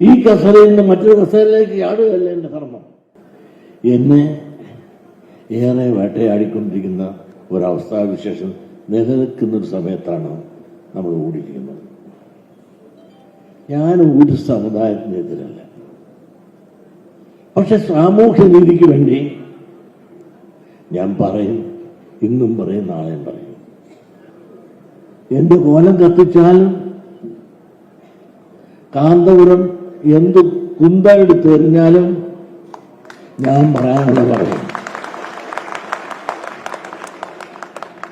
ഈ കസേരയിൽ നിന്ന് മറ്റൊരു കസേരയിലേക്ക് ചാടുകയല്ല എന്റെ കർമ്മം എന്നെ ഏറെ വേട്ടയാടിക്കൊണ്ടിരിക്കുന്ന ഒരവസ്ഥാവിശേഷം നിലനിൽക്കുന്ന ഒരു സമയത്താണ് നമ്മൾ ഓടിയിരിക്കുന്നത്. ഞാൻ ഒരു സമുദായത്തിനെതിരല്ല പക്ഷെ സാമൂഹ്യ നീതിക്ക് വേണ്ടി ഞാൻ പറയും ഇന്നും പറയും നാളെയും പറയും. എന്റെ കോലം കത്തിച്ചാലും കാന്തപുരം എന്ത് കുന്ത എടുത്തെറിഞ്ഞാലും ഞാൻ പറയാനുള്ള പറയും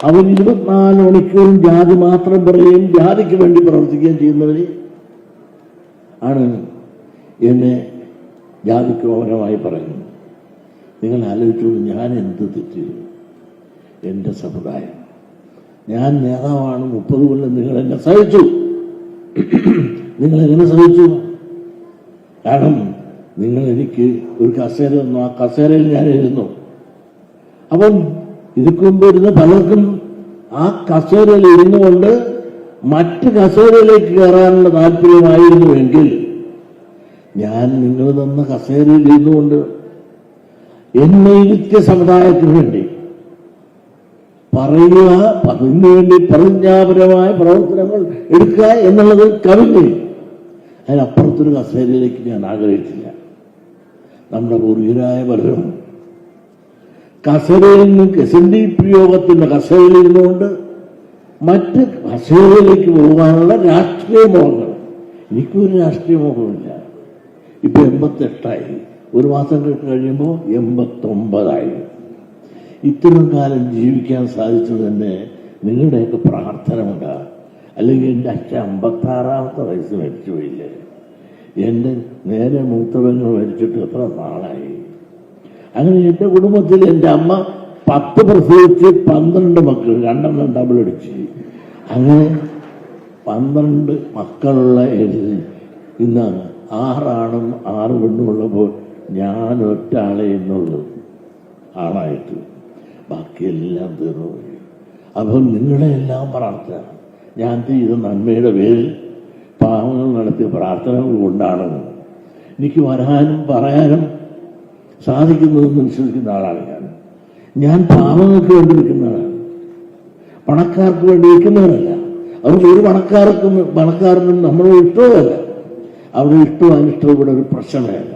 അവൻ ഇരുപത്തിനാല് മണിക്കൂറും ജാതി മാത്രം പറയുകയും ജാതിക്ക് വേണ്ടി പ്രവർത്തിക്കുകയും ചെയ്യുന്നവര് ആണ് എന്നെ ജാതിക്ക് പകരമായി പറയുന്നത്. നിങ്ങൾ ആലോചിച്ചു ഞാൻ എന്ത് തെറ്റ്? എന്റെ സമുദായം. ഞാൻ നേതാവാണ് മുപ്പത് കൊല്ലം നിങ്ങൾ എന്നെ സഹിച്ചു. നിങ്ങൾ എങ്ങനെ സഹിച്ചു? കാരണം നിങ്ങൾ എനിക്ക് ഒരു കസേര തന്നു. ആ കസേരയിൽ ഞാൻ ഇരുന്നു. അപ്പം ഇതിക്ക് മുമ്പ് പലർക്കും ആ കസേരയിൽ ഇരുന്നു കൊണ്ട് മറ്റ് കസേരയിലേക്ക് കയറാനുള്ള താല്പര്യമായിരുന്നുവെങ്കിൽ ഞാൻ നിങ്ങൾ തന്ന കസേരയിൽ ഇരുന്നുകൊണ്ട് എന്നെ ഇരുത്തിയ സമുദായത്തിന് വേണ്ടി പറയുക അതിനു വേണ്ടി പ്രതിജ്ഞാപരമായ പ്രവർത്തനങ്ങൾ എടുക്കുക എന്നുള്ളത് കവിഞ്ഞ് അതിനപ്പുറത്തൊരു കസേരയിലേക്ക് ഞാൻ ആഗ്രഹിച്ചില്ല. നമ്മുടെ പൂർവികരായ പലരും കസേരയിൽ നിന്ന് എസ് എൻ ഡി പി യോഗത്തിന്റെ കസേരയിൽ ഇരുന്നുകൊണ്ട് മറ്റ് കസേരയിലേക്ക് പോകാനുള്ള രാഷ്ട്രീയ മോഹങ്ങൾ. എനിക്കൊരു രാഷ്ട്രീയ മോഹമില്ല ഇപ്പൊ എൺപത്തെട്ടായി. ഒരു മാസം കേട്ട് കഴിയുമ്പോൾ എൺപത്തൊമ്പതായി. ഇത്രയും കാലം ജീവിക്കാൻ സാധിച്ചത് തന്നെ നിങ്ങളുടെയൊക്കെ പ്രാർത്ഥന കൊണ്ടാ അല്ലെങ്കിൽ എന്റെ അച്ഛൻ അമ്പത്താറാമത്തെ വയസ്സ് മരിച്ചുപോയില്ലേ? എന്റെ നേരെ മൂത്തവങ്ങൾ മരിച്ചിട്ട് എത്ര നാളായി? അങ്ങനെ എന്റെ കുടുംബത്തിൽ എന്റെ അമ്മ പത്ത് പ്രസവിച്ച് പന്ത്രണ്ട് മക്കൾ രണ്ടെണ്ണം ഡബിൾ അടിച്ച്. അങ്ങനെ പന്ത്രണ്ട് മക്കളുള്ള ഇന്ന് ആറാണും ആറ് പെണ്ണുമുള്ളപ്പോൾ ഞാൻ ഒറ്റ ആളെ എന്നുള്ളൂ ആളായിട്ട് ബാക്കിയെല്ലാം തീർന്നു പോയി അപ്പം നിങ്ങളെ എല്ലാം പ്രാർത്ഥന. ഞാൻ ചെയ്ത നന്മയുടെ പേരിൽ പാവങ്ങൾ നടത്തിയ പ്രാർത്ഥനകൾ കൊണ്ടാണ് എനിക്ക് വരാനും പറയാനും സാധിക്കുന്നതെന്ന് വിശ്വസിക്കുന്ന ആളാണ് ഞാൻ. ഞാൻ പാവങ്ങൾക്ക് വേണ്ടി നിൽക്കുന്നതാണ്. പണക്കാർക്ക് വേണ്ടി നിൽക്കുന്നവരല്ല. അവർക്ക് ഒരു പണക്കാർക്കും പണക്കാരനും നമ്മളോട് ഇഷ്ടവുമല്ല. അവരുടെ ഇഷ്ടവും അനിഷ്ടവും ഇവിടെ ഒരു പ്രശ്നമേ അല്ല.